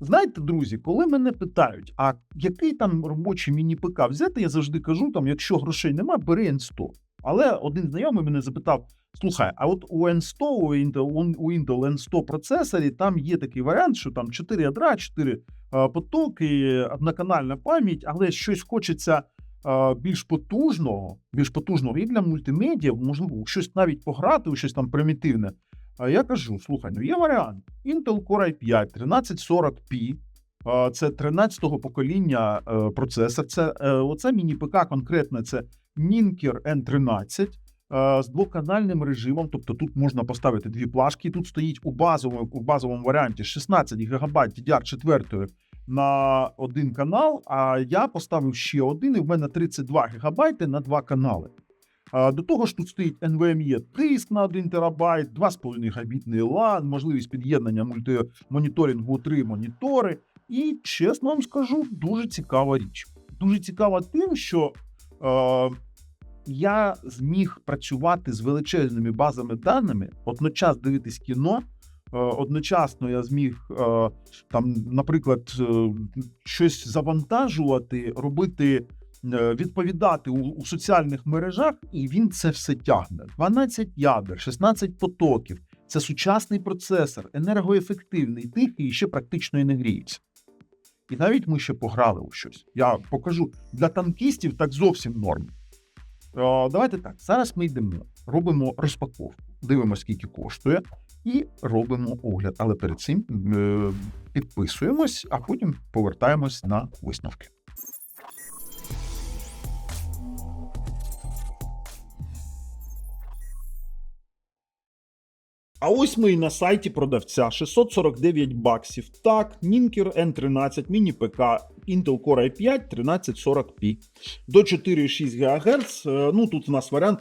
знаєте, друзі, коли мене питають, а який там робочий міні-ПК взяти, я завжди кажу: там, якщо грошей немає, бери N100. Але один знайомий мене запитав: слухай, а от у N100, у Intel, у Intel N100 процесорі там є такий варіант, що там 4 ядра, 4 е, потоки, одноканальна пам'ять, але щось хочеться е, більш потужного, більш потужного і для мультимедіа, можливо, щось навіть пограти, у щось там примітивне. А я кажу: слухай, ну є варіант. Intel Core i5 1340p. е, Це 13-го покоління е, процесор. Це е, оце міні-ПК конкретно це Ninker N13 е, з двоканальним режимом. Тобто тут можна поставити дві плашки. Тут стоїть у базовому, у базовому варіанті 16 ГБ DDR4 на один канал. А я поставив ще один, і в мене 32 ГБ на два канали. До того ж, тут стоїть NVMe диск на 1 ТБ, 2,5 габітний LAN, можливість під'єднання мультимоніторингу у три монітори. І чесно вам скажу, дуже цікава річ. Дуже цікава тим, що е, я зміг працювати з величезними базами даними, одночасно дивитись кіно. Одночасно я зміг там, наприклад, е, щось завантажувати, робити відповідати у, у соціальних мережах, і він це все тягне. 12 ядер, 16 потоків. Це сучасний процесор, енергоефективний, тихий і ще практично і не гріється. І навіть ми ще пограли у щось. Я покажу для танкістів так зовсім норм. Е, давайте так. Зараз ми йдемо, робимо розпаковку, дивимося, скільки коштує, і робимо огляд. Але перед цим е, підписуємось, а потім повертаємось на висновки. А ось ми і на сайті продавця 649 баксів. Так, Ninker N13, міні-ПК, Intel Core i5 1340p до 4,6 ГГц. Е, Ну тут у нас варіант.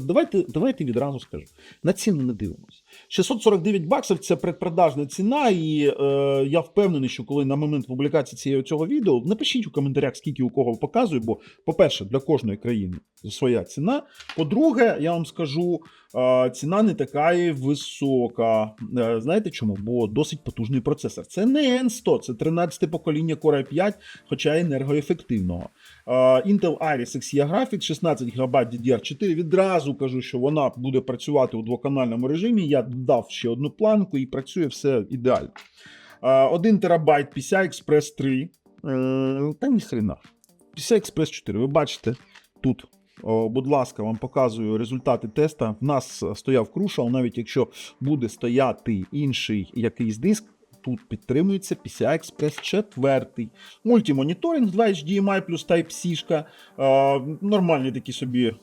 Давайте, давайте відразу скажу. На ціну не дивимося. 649 баксів це предпродажна ціна, і е, я впевнений, що коли на момент публікації цієї цього відео, напишіть у коментарях, скільки у кого показую, бо, по-перше, для кожної країни своя ціна. По-друге, я вам скажу, е, ціна не така і висока. Е, знаєте чому? Бо досить потужний процесор. Це не N100, це 13 покоління Core i5, хоча енергоефективного. Intel Iris Xia Graphics 16 ГБ DDR4. Відразу кажу, що вона буде працювати у двоканальному режимі. Я додав ще одну планку і працює все ідеально. Е, 1 ТБ PCI Express 3. Е, Та ні хрена. PCI Express 4. Ви бачите тут. Будь ласка, вам показую результати теста. В нас стояв Crucial, навіть якщо буде стояти інший якийсь диск, тут підтримується PCI Express 4. Мультимоніторинг 2 HDMI плюс Type-C. Нормальні такі собі е,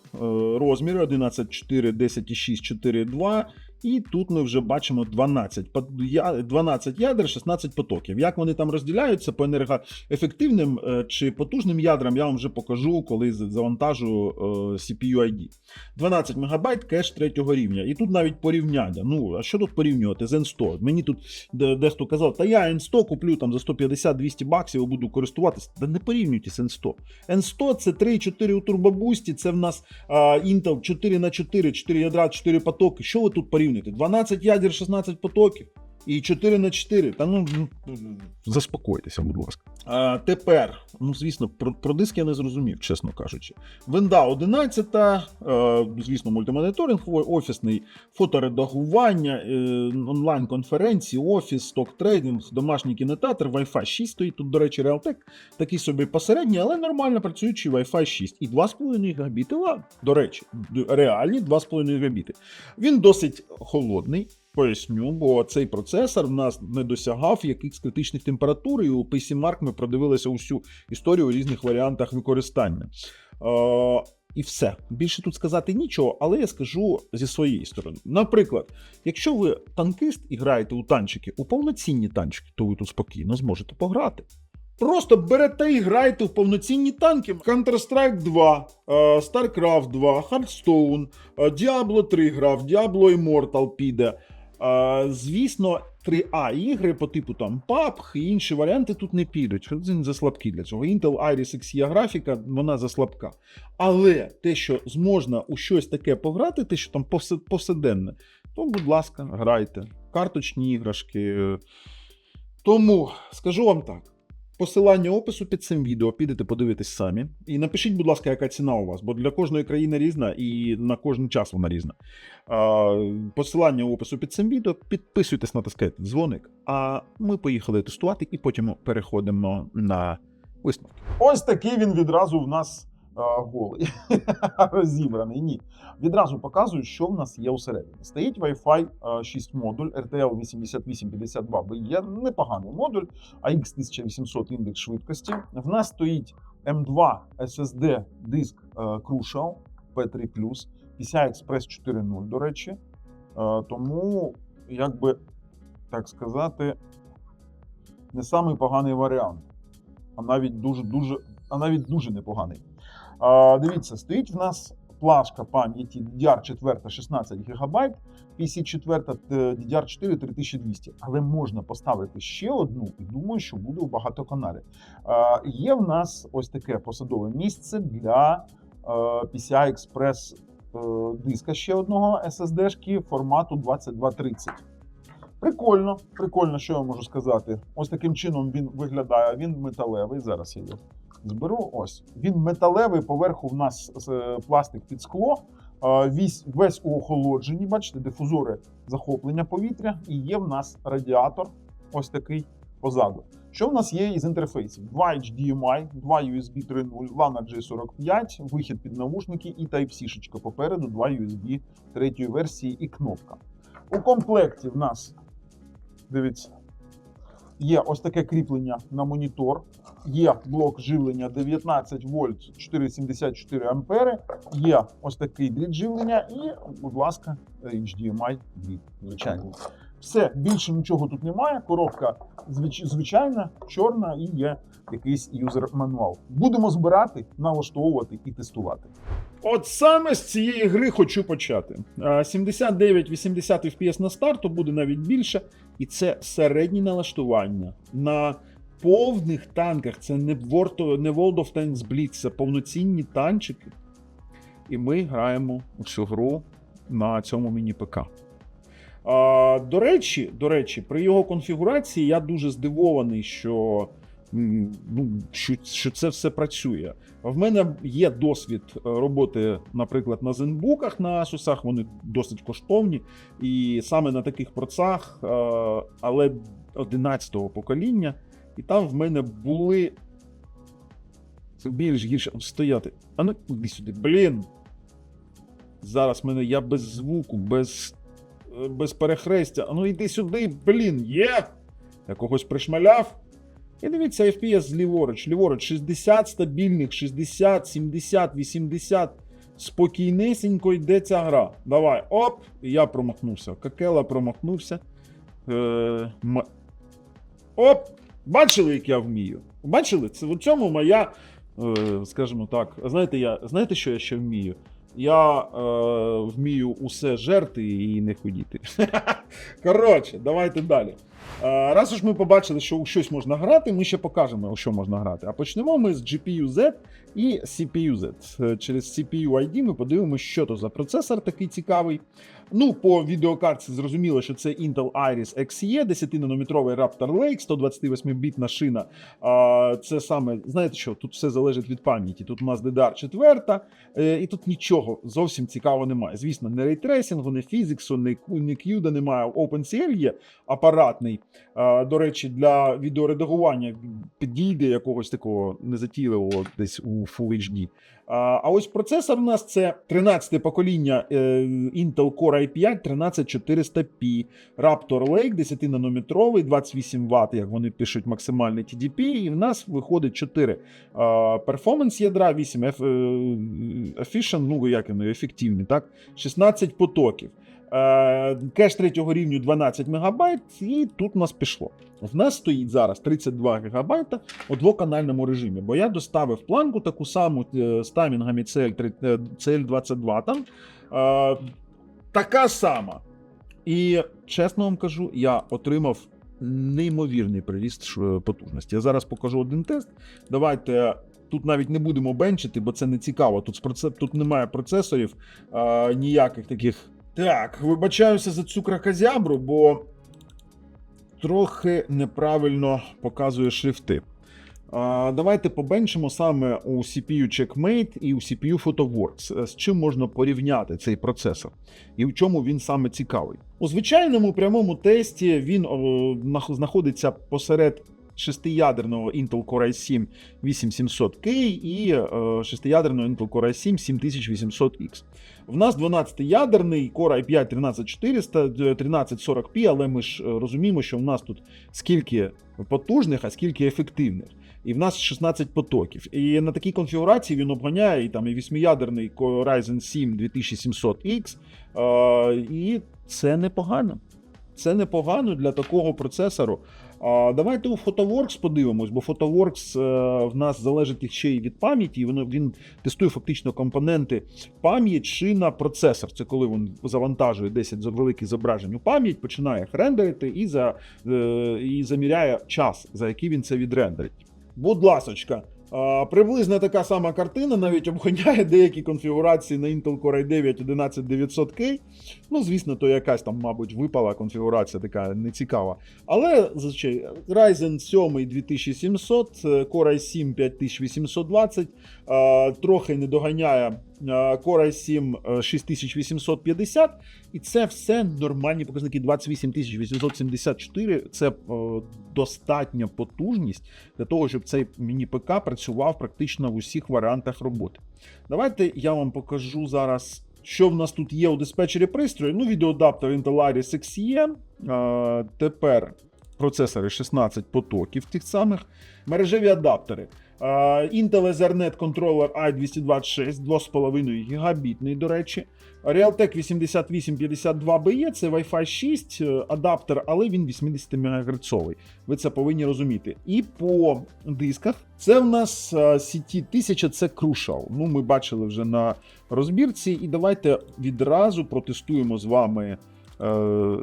розміри: 11,4, 10,6, 4,2. І тут ми вже бачимо 12, По- 12 ядер, 16 потоків. Як вони там розділяються по енергоефективним е, чи потужним ядрам, я вам вже покажу, коли завантажу CPU ID. 12 МБ кеш третього рівня. І тут навіть порівняння. Ну, а що тут порівнювати з N100? Мені тут дехто казав, та я N100 куплю там за 150-200 баксів і буду користуватися. Та не порівнюйте з N100. N100 це 3,4 у турбобусті, це в нас а, Intel 4 на 4, 4 ядра, 4 потоки. Що ви тут порівнюєте? 12 ядер, 16 потоків. І 4 на 4. Та ну ну, заспокойтеся, будь ласка. А, тепер, ну звісно, про, про диск я не зрозумів, чесно кажучи. Винда 11, е, звісно, мультимоніторинг, офісний фоторедагування, е, онлайн-конференції, офіс, сток-трейдинг, домашній кінотеатр, Wi-Fi 6 стоїть тут, до речі, Realtek, такий собі посередній, але нормально працюючий Wi-Fi 6 і 2,5 габіти До речі, реальні 2,5 габіти. Він досить холодний. Поясню, бо цей процесор в нас не досягав якихось критичних температур, і у PC Mark ми продивилися усю історію у різних варіантах використання. Е, і все. Більше тут сказати нічого, але я скажу зі своєї сторони. Наприклад, якщо ви танкист і граєте у танчики, у повноцінні танчики, то ви тут спокійно зможете пограти. Просто берете і граєте в повноцінні танки. Counter-Strike 2, е, StarCraft 2, Hearthstone, е, Diablo 3 грав, Diablo Immortal піде. Звісно, 3А ігри по типу там PUBG і інші варіанти тут не підуть. Вони заслабкі для цього. Intel Iris Xia графіка, вона заслабка. Але те, що зможна у щось таке пограти, те, що там повседенне, то, будь ласка, грайте. Карточні іграшки. Тому скажу вам так: посилання опису під цим відео, підете подивитись самі. І напишіть, будь ласка, яка ціна у вас, бо для кожної країни різна і на кожен час вона різна. Посилання опису під цим відео, підписуйтесь, натискайте дзвоник. А ми поїхали тестувати і потім переходимо на висновки. Ось такий він відразу в нас голий. Розібраний. Ні. Відразу показую, що в нас є усередині. Стоїть Wi-Fi 6 модуль RTL 8852 бо є непоганий модуль, AX 1800 індекс швидкості. В нас стоїть M2 SSD диск Crucial P3+, PCI Express 4.0, до речі. Тому, як би так сказати, не самий поганий варіант, а навіть дуже дуже, а навіть дуже непоганий. Дивіться, стоїть в нас плашка пам'яті DDR4 16 ГБ, PC4 DDR4 3200, але можна поставити ще одну і думаю, що буде в багатоканалі. А, є в нас ось таке посадове місце для е, PCI Express е, диска ще одного SSD-шки формату 2230. Прикольно, прикольно, що я можу сказати. Ось таким чином він виглядає. Він металевий. Зараз я його зберу. Ось він металевий. Поверху в нас е, пластик під скло. Е, Весь, у охолодженні. Бачите, дифузори захоплення повітря, і є в нас радіатор. Ось такий позаду. Що в нас є із інтерфейсів? Два HDMI, два USB 3.0, LAN J45, вихід під навушники і Type-C попереду, два USB третьої версії і кнопка. У комплекті в нас, дивіться, є ось таке кріплення на монітор, є блок живлення 19 вольт 4,74 ампери, є ось такий дріт живлення і, будь ласка, HDMI дріт, звичайно. Все, більше нічого тут немає. Коробка звич- звичайна, чорна і є якийсь юзер мануал. Будемо збирати, налаштовувати і тестувати. От саме з цієї гри хочу почати. А, 79-80 FPS на старту буде навіть більше, і це середні налаштування на повних танках. Це не World, of Tanks Blitz, це повноцінні танчики. І ми граємо у цю гру на цьому міні-ПК. До речі, до речі, при його конфігурації я дуже здивований, що, ну, що, що це все працює. В мене є досвід е, роботи, наприклад, на зенбуках на Asus, вони досить коштовні. І саме на таких процах, е, але 11-го покоління, і там в мене були. Більш гірше стояти. А ну іди сюди, блін. Зараз в мене я без звуку, без е, без перехрестя. А ну йди сюди, блін, є. Я когось пришмаляв. І дивіться, FPS ліворуч, ліворуч, 60 стабільних, 60, 70, 80. Спокійнесенько йде ця гра. Давай, оп! І я промахнувся. Какела промахнувся. Е, Оп! Бачили, як я вмію? Бачили? Це в цьому моя, е, скажімо так, знаєте, я, знаєте, що я ще вмію? Я е, вмію усе жерти і не ходіти. Коротше, давайте далі. Е, раз уж ми побачили, що у щось можна грати, ми ще покажемо, у що можна грати. А почнемо ми з GPU Z і CPU Z. Е, Через CPU ID ми подивимося, що то за процесор такий цікавий. Ну, по відеокартці зрозуміло, що це Intel Iris Xe, 10-нанометровий Raptor Lake, 128-бітна шина. Це саме, знаєте що, тут все залежить від пам'яті. Тут у нас DDR4, е, і тут нічого зовсім цікавого немає. Звісно, не рейтрейсингу, не фізиксу, не, Q- не CUDA немає. OpenCL є апаратний. А, До речі, для відеоредагування підійде якогось такого незатійливого десь у Full HD. А ось процесор у нас це 13-те покоління е, Intel Core i5 13400P, Raptor Lake 10-нанометровий, 28 Вт, як вони пишуть, максимальний TDP, і в нас виходить 4 перформанс ядра, 8 еф- е, efficient, ну як вони, ефективні, так? 16 потоків. Е, Кеш третього рівню 12 МБ, і тут у нас пішло. В нас стоїть зараз 32 ГБ у двоканальному режимі, бо я доставив планку таку саму е, з таймінгами CL, е, CL22 там. Така сама. І чесно вам кажу, я отримав неймовірний приріст потужності. Я зараз покажу один тест. Давайте. Тут навіть не будемо бенчити, бо це не цікаво. Тут, тут немає процесорів е, ніяких таких. Так, вибачаюся за цю кракозябру, бо трохи неправильно показує шрифти. А, Давайте побенчимо саме у CPU Checkmate і у CPU PhotoWorks. Е, З чим можна порівняти цей процесор і в чому він саме цікавий. У звичайному прямому тесті він знаходиться посеред шестиядерного Intel Core i7 8700K і шестиядерного Intel Core i7 7800X. В нас 12-ядерний Core i5 13400, 1340p, але ми ж розуміємо, що в нас тут скільки потужних, а скільки ефективних. І в нас 16 потоків. І на такій конфігурації він обганяє і там і 8-ядерний Core Ryzen 7 2700X. Е, і це непогано. Це непогано для такого процесору. А, давайте у PhotoWorks подивимось, бо PhotoWorks е, в нас залежить ще й від пам'яті, і воно він тестує фактично компоненти пам'ять чи на процесор. Це коли він завантажує 10 за- великих зображень у пам'ять, починає їх рендерити і, за, е, і заміряє час, за який він це відрендерить. Будь ласочка. Приблизно така сама картина навіть обганяє деякі конфігурації на Intel Core i9 11900K. Ну, звісно, то якась там, мабуть, випала конфігурація така нецікава. Але Ryzen 7 2700, е, Core i7 5820, е, трохи не доганяє Core i7 е, 6850, і це все нормальні показники 28874. Це е, достатня потужність для того, щоб цей міні-ПК працював практично в усіх варіантах роботи. Давайте я вам покажу зараз. Що в нас тут є у диспетчері пристрою? Ну, відеоадаптер Intel Iris Xe. А, тепер процесори 16 потоків тих самих. Мережеві адаптери. Intel Ethernet Controller i226, 2,5 гігабітний, до речі. Realtek 8852BE це Wi-Fi 6 е, адаптер, але він 80 МГц. Ви це повинні розуміти. І по дисках це в нас е, CT 1000 це Crucial. Ну, ми бачили вже на розбірці. І давайте відразу протестуємо з вами е,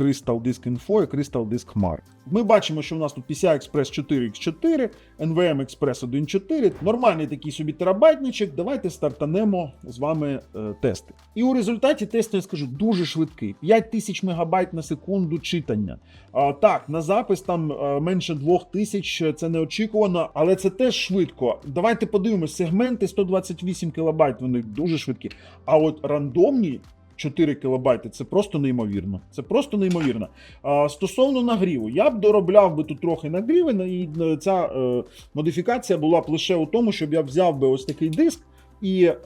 Crystal Disk Info і Crystal Disk Mark. Ми бачимо, що в нас тут PCI Express 4X4, NVM Express 1.4, нормальний такий собі терабайтничок. Давайте стартанемо з вами е, тести. І у результаті тесту я скажу дуже швидкий: 5000 МБ на секунду читання. А, так, на запис там е, менше 2000, це неочікувано, але це теж швидко. Давайте подивимось, сегменти 128 кБ, вони дуже швидкі. А от рандомні 4 кілобайти це просто неймовірно. Це просто неймовірно. А, стосовно нагріву, я б доробляв би тут трохи нагріви, на- і е, ця е, модифікація була б лише у тому, щоб я взяв би ось такий диск. І, е,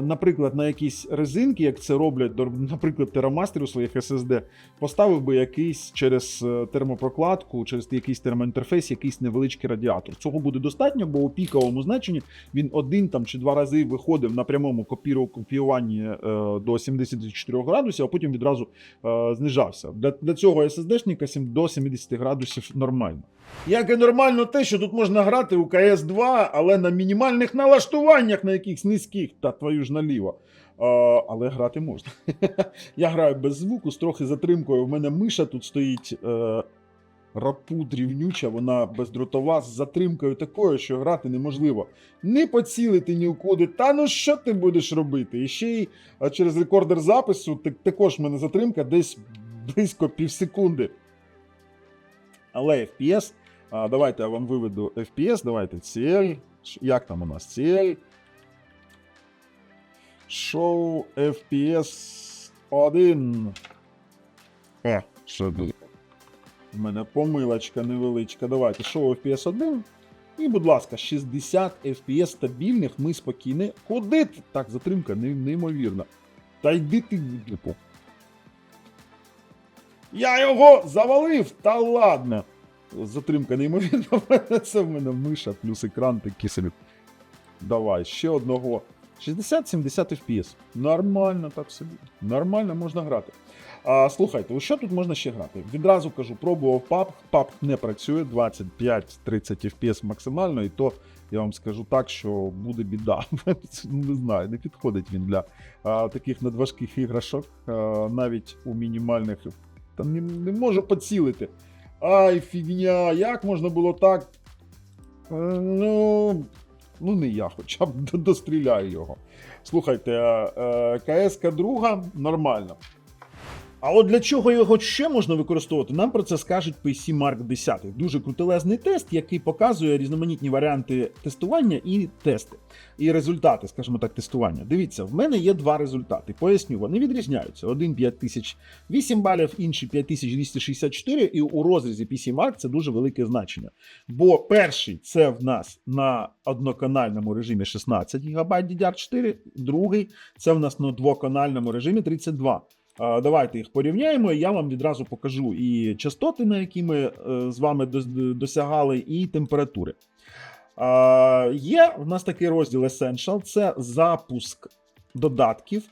наприклад, на якісь резинки, як це роблять, наприклад, терамастер у своїх SSD, поставив би якийсь через е, термопрокладку, через якийсь термоінтерфейс, якийсь невеличкий радіатор. Цього буде достатньо, бо у піковому значенні він один там чи два рази виходив на прямому копіюванні е, до 74 градусів, а потім відразу знижався. Для, для цього SSD-шника до 70 градусів нормально. Як і нормально те, що тут можна грати у cs 2 але на мінімальних налаштуваннях, на якихось низьких, та твою ж наліво. Е, але грати можна. Я граю без звуку, з трохи затримкою. У мене миша тут стоїть. Е, Рапут рівнюча, вона бездротова з затримкою такою, що грати неможливо. Не поцілити ні куди. Та ну що ти будеш робити? І ще й через рекордер запису так, також в мене затримка десь близько півсекунди. Але FPS. А, давайте я вам виведу FPS. Давайте CL. Як там у нас? CL. Show FPS 1. Е, що тут? У мене помилочка невеличка. Давайте show FPS 1. І, будь ласка, 60 FPS стабільних, ми спокійні. Куди ти? Так, затримка не- неймовірна. Та йди ти в. Я його завалив! Та ладно. Затримка неймовірна. Це в мене миша плюс екран такий собі. Давай, ще одного. 60-70 FPS. Нормально так собі. Нормально можна грати. А, слухайте, що тут можна ще грати? Відразу кажу, пробував PUBG. PUBG не працює 25-30 FPS максимально, і то я вам скажу так, що буде біда. не знаю, не підходить він для а, таких надважких іграшок, а, навіть у мінімальних. Там не, не можу поцілити. Ай, фігня, як можна було так? Е, Ну, ну не я, хоча б достріляю його. Слухайте, е, КСК друга нормально. А от для чого його ще можна використовувати, нам про це скажуть PC Mark 10. Дуже крутелезний тест, який показує різноманітні варіанти тестування і тести. І результати, скажімо так, тестування. Дивіться, в мене є два результати. Поясню, вони відрізняються. Один 5008 балів, інший 5264, і у розрізі PC Mark це дуже велике значення. Бо перший це в нас на одноканальному режимі 16 ГБ DDR4, другий це в нас на двоканальному режимі 32. А, Давайте їх порівняємо. і Я вам відразу покажу і частоти, на які ми е, з вами досягали, і температури. Є в нас такий розділ Essential, це запуск додатків.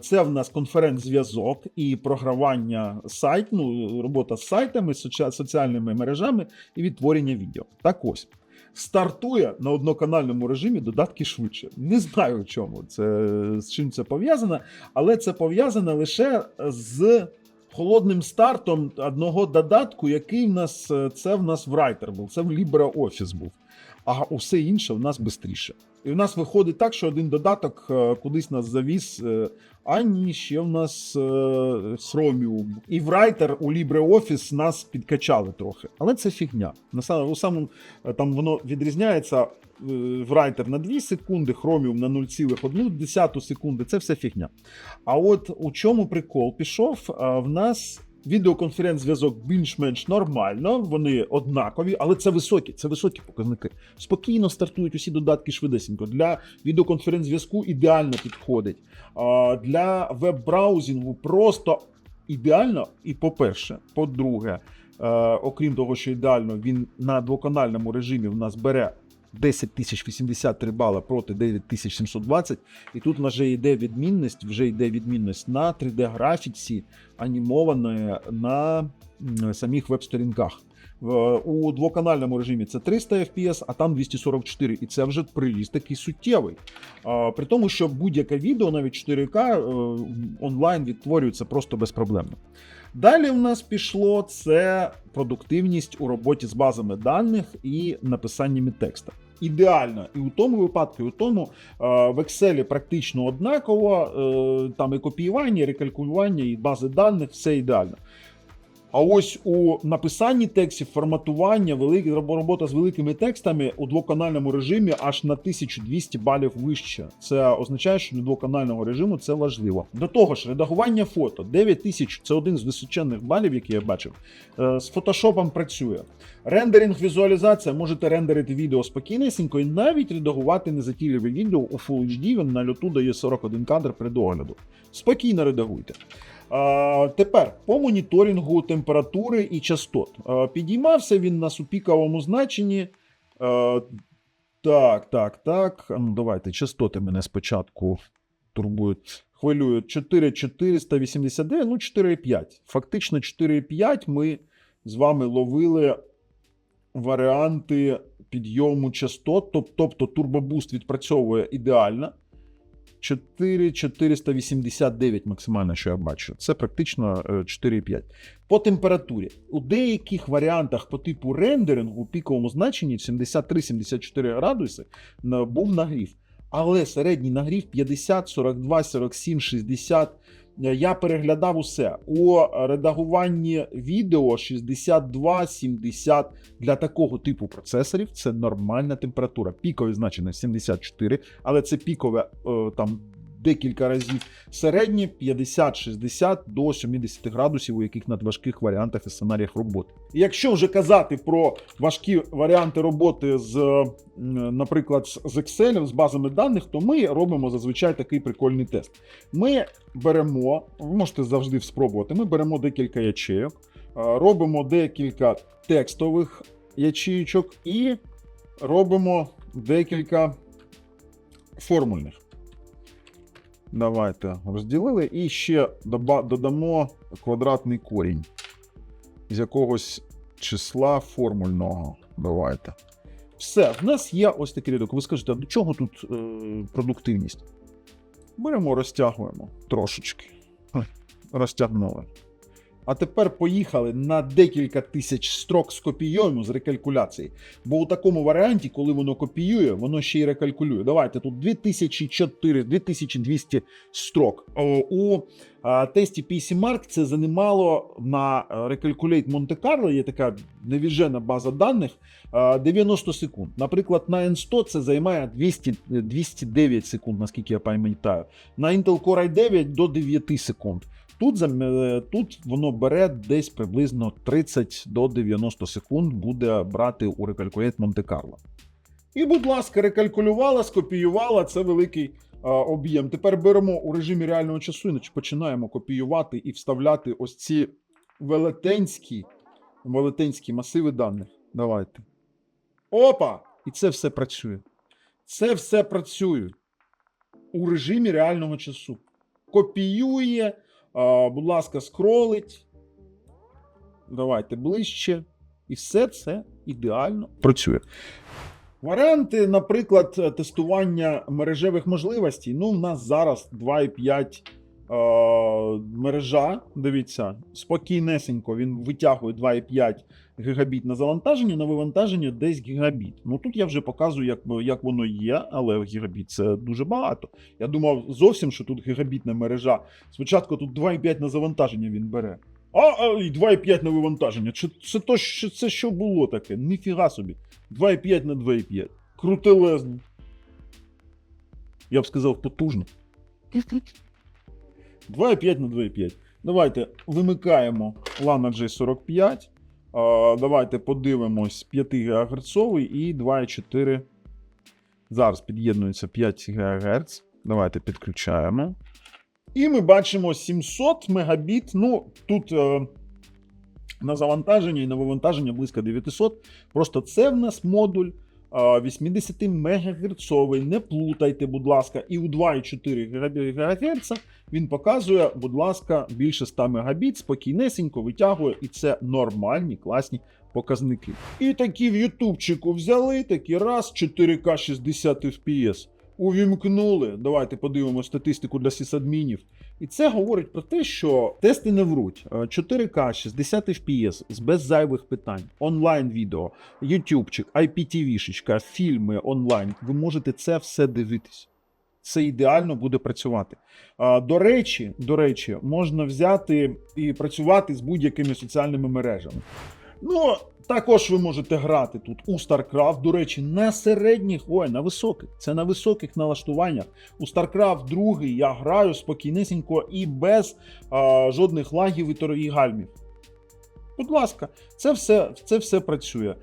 Це в нас конференц-зв'язок і програвання сайт, ну, робота з сайтами, соціальними мережами і відтворення відео. Так ось. Стартує на одноканальному режимі додатки швидше. Не знаю, в чому це з чим це пов'язано, але це пов'язано лише з холодним стартом одного додатку, який в нас е, це в нас в Writer був, це в LibreOffice був. А усе інше в нас швидше. І в нас виходить так, що один додаток е, кудись нас завіз, е, а ні, ще в нас е, Chromium. І в Writer у LibreOffice нас підкачали трохи. Але це фігня. На самому, у там воно відрізняється в Writer на 2 секунди, Chromium на 0,1 секунди. Це все фігня. А от у чому прикол пішов? В нас відеоконференц-зв'язок більш-менш нормально, вони однакові, але це високі, це високі показники. Спокійно стартують усі додатки швидесенько. Для відеоконференц-зв'язку ідеально підходить. Для веб-браузінгу просто ідеально. І по-перше, по-друге, е, окрім того, що ідеально, він на двоканальному режимі в нас бере 10 83 бала проти 9720. І тут вже йде відмінність, вже йде відмінність на 3D-графіці, анімованої на самих веб-сторінках. У двоканальному режимі це 300 FPS, а там 244, і це вже приріст такий суттєвий. При тому, що будь-яке відео, навіть 4К, е, онлайн відтворюється просто безпроблемно. Далі в нас пішло це продуктивність у роботі з базами даних і написаннями текста. Ідеально і у тому випадку, і у тому е, в Excel практично однаково. е, Там і копіювання, і рекалькулювання, і бази даних, все ідеально. А ось у написанні текстів, форматування, великі, робота з великими текстами у двоканальному режимі аж на 1200 балів вище. Це означає, що для двоканального режиму це важливо. До того ж, редагування фото 9000 це один з височенних балів, які я бачив. Е, З фотошопом працює. Рендеринг, візуалізація, можете рендерити відео спокійнесенько і навіть редагувати незатійливе відео у Full HD, він на люту дає 41 кадр при догляду. Спокійно редагуйте. Тепер по моніторингу температури і частот. Підіймався він нас у піковому значенні. Так, так, так. Ну, давайте частоти мене спочатку турбують. Хвилюють 4489, ну 4,5. Фактично 4,5 ми з вами ловили варіанти підйому частот, тобто турбобуст відпрацьовує ідеально. 4489 максимально, що я бачу. Це практично е, 4,5. По температурі. У деяких варіантах по типу рендерингу у піковому значенні 73-74 градуси був нагрів. Але середній нагрів 50, 42, 47, 60. Е, Я переглядав усе. У редагуванні відео 62, 70 для такого типу процесорів це нормальна температура. Пікові значення 74, але це пікове е, там декілька разів. Середнє 50-60 до 70 градусів у яких надважких варіантах і сценаріях роботи. І якщо вже казати про важкі варіанти роботи з, наприклад, з Excel, з базами даних, то ми робимо зазвичай такий прикольний тест. Ми беремо, ви можете завжди спробувати, ми беремо декілька ячейок, е, робимо декілька текстових ячейочок і робимо декілька формульних. Давайте розділили і ще додамо квадратний корінь з якогось числа формульного. Давайте. Все, в нас є ось такий рядок. Ви скажете, а до чого тут е, продуктивність? Беремо, розтягуємо трошечки. Розтягнули. А тепер поїхали на декілька тисяч строк скопіюємо з рекалькуляції. Бо у такому варіанті, коли воно копіює, воно ще й рекалькулює. Давайте тут 2004, 2200 строк. У тесті PC Mark це займало на е, Recalculate Monte Carlo, є така невіжена база даних, а, 90 секунд. Наприклад, на N100 це займає 200, 209 секунд, наскільки я пам'ятаю. На Intel Core i9 до 9 секунд. Тут, е, тут воно бере десь приблизно 30 до 90 секунд буде брати у Monte Carlo. І, будь ласка, рекалькулювала, скопіювала, це великий об'єм. Тепер беремо у режимі реального часу і починаємо копіювати і вставляти ось ці велетенські, велетенські масиви даних. Давайте. Опа! І це все працює. Це все працює у режимі реального часу. Копіює, будь ласка, скролить. Давайте ближче. І все це ідеально працює. Варіанти, наприклад, тестування мережевих можливостей. Ну, в нас зараз 2,5 е, мережа. Дивіться, спокійнесенько він витягує 2,5 гігабіт на завантаження, на вивантаження десь гігабіт. Ну тут я вже показую, як, як воно є, але гігабіт це дуже багато. Я думав зовсім, що тут гігабітна мережа. Спочатку тут 2,5 на завантаження він бере. А, а і 2,5 на вивантаження. Чи це то, що це що було таке? Ніфіга собі. 2,5 на 2,5. Крутелезно. Я б сказав, потужно. 2,5 на 2,5. Давайте вимикаємо Lana J45. Давайте подивимось 5 ГГц і 2,4. Зараз під'єднується 5 ГГц. Давайте підключаємо. І ми бачимо 700 мегабіт. Ну, тут е, на завантаження і на вивантаження близько 900. Просто це в нас модуль 80 МГц. Не плутайте, будь ласка, і у 2,4 ГГц він показує, будь ласка, більше 100 Мбіт, спокійнесенько витягує, і це нормальні, класні показники. І такі в Ютубчику взяли, такі раз 4К 60 FPS. Увімкнули. Давайте подивимося статистику для сисадмінів. І це говорить про те, що тести не вруть. Е, 4К, 60 FPS з без зайвих питань, онлайн відео, ютубчик, IPTV-шечка, фільми онлайн. Ви можете це все дивитись. Це ідеально буде працювати. А, До речі, до речі, можна взяти і працювати з будь-якими соціальними мережами. Ну, також ви можете грати тут у StarCraft, до речі, на середніх, ой, на високих. Це на високих налаштуваннях. У StarCraft 2 я граю спокійнисінько і без а, жодних лагів і тор- гальмів. Будь ласка, це все, це все працює.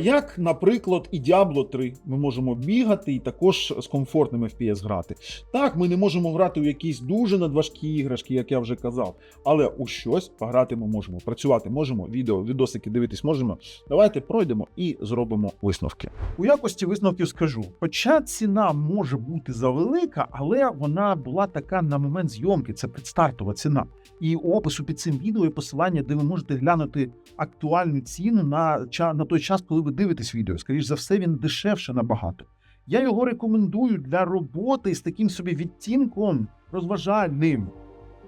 Як, наприклад, і Diablo 3 ми можемо бігати і також з комфортним FPS грати. Так, ми не можемо грати у якісь дуже надважкі іграшки, як я вже казав, але у щось пограти ми можемо, працювати можемо, відео, відосики дивитись можемо. Давайте пройдемо і зробимо висновки. У якості висновків скажу: хоча ціна може бути завелика, але вона була така на момент зйомки, це предстартова ціна. І опису під цим відео є посилання, де ви можете глянути актуальну ціну на, на той час, коли ви дивитесь відео. Скоріше за все, він дешевше набагато. Я його рекомендую для роботи з таким собі відтінком розважальним.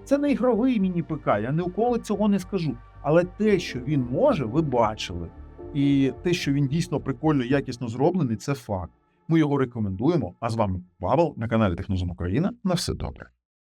Це не ігровий міні-ПК, я ні у кого цього не скажу. Але те, що він може, ви бачили. І те, що він дійсно прикольно якісно зроблений, це факт. Ми його рекомендуємо. А з вами Павел на каналі Технозон Україна. На все добре.